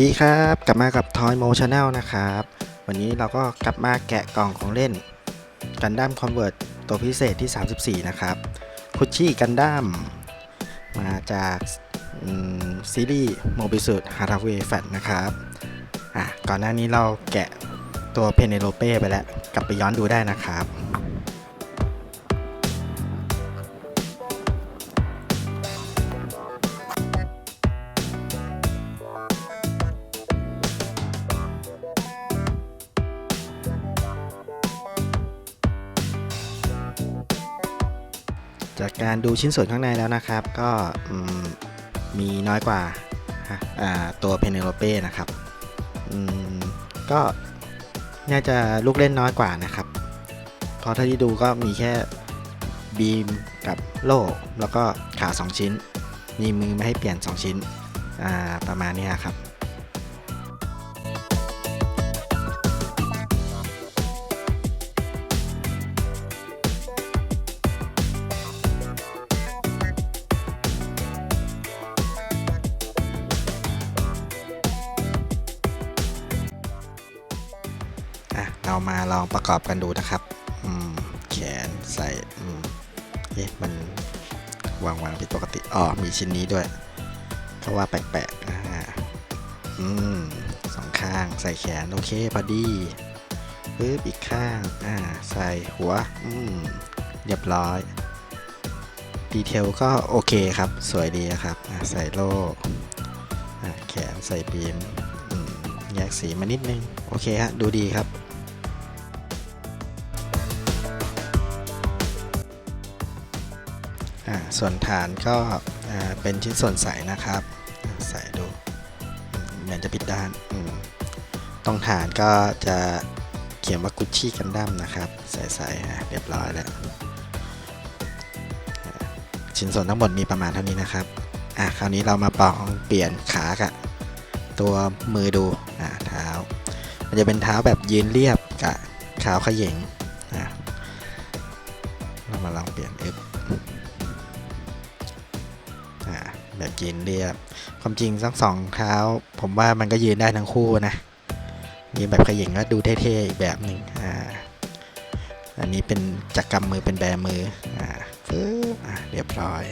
ดีครับ กลับมากับ Toy Mo Channel นะครับ วันนี้เราก็กลับมาแกะกล่องของเล่นกันดั้มคอนเวิร์ตตัวพิเศษที่ 34 นะครับคุชชี่กันดั้มมาจากซีรีส์โมบิสุดฮาร์ w เวย์แฟนะครับอะก่อนหน้านี้เราแกะตัวเพเนโลเป้ไปแล้ว กลับไปย้อนดูได้นะครับ จากการดูชิ้นส่วนข้างในแล้วนะครับ ก็มีน้อยกว่าตัวเพเนโลเป้นะครับก็น่าจะลูกเล่นน้อยกว่านะครับ เพราะถ้าที่ดูก็มีแค่บีมกับโล่แล้วก็ขา 2 ชิ้น มีมือไม่ให้เปลี่ยน 2 ชิ้นประมาณนี้ครับ เรามาลองประกอบกันดูนะครับ อืม แขนใส่อืมเอ๊ะมันวางวางผิดปกติ อ๋อ มีชิ้นนี้ด้วยเพราะว่าแปลกๆนะฮะอืมสองข้างใส่แขน โอเคพอดีปึ๊บอีกข้าง อ่า ใส่หัว อืม เรียบร้อย ดีเทลก็โอเคครับ สวยดีครับ ใส่โล่แขนใส่บีมแยกสีมานิดนึง โอเคฮะ ดูดีครับ ส่วนฐานก็เป็นชิ้นส่วนใสนะครับ ใส่ดูเหมือนจะปิดด้านตรงฐานก็จะเขียนว่ากุชชี่กันดั้มนะครับ ใส่ๆอ่เรียบร้อยแล้ว ชิ้นส่วนทั้งหมดมีประมาณเท่านี้นะครับอะคราวนี้เรามาปองเปลี่ยนขากับตัวมือดูอ่าเท้า มันจะเป็นเท้าแบบยืนเรียบกับขาวเขย่งอะเรามาลองเปลี่ยนอึบอ่า แบบยืนเรียบ ความจริงทั้งสองเท้า ผมว่ามันก็ยืนได้ทั้งคู่นะยืนแบบขย่งก็ดูเท่ๆอีกแบบหนึ่งอ่าอันนี้เป็นจักกำมือเป็นแบมืออ่าปึ๊บอ่าเรียบร้อย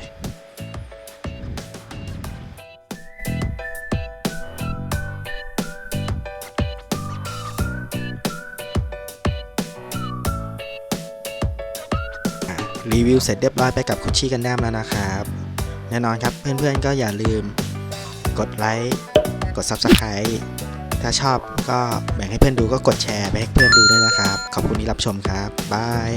รีวิวเสร็จเรียบร้อยไปกับคุชชี่กันด้มแล้วนะครับ แน่นอนครับเพื่อนๆก็อย่าลืม กดไลค์กด Subscribe ถ้าชอบก็แบ่งให้เพื่อนดูก็กดแชร์ไปให้เพื่อนดูด้วยนะครับ ขอบคุณที่รับชมครับบาย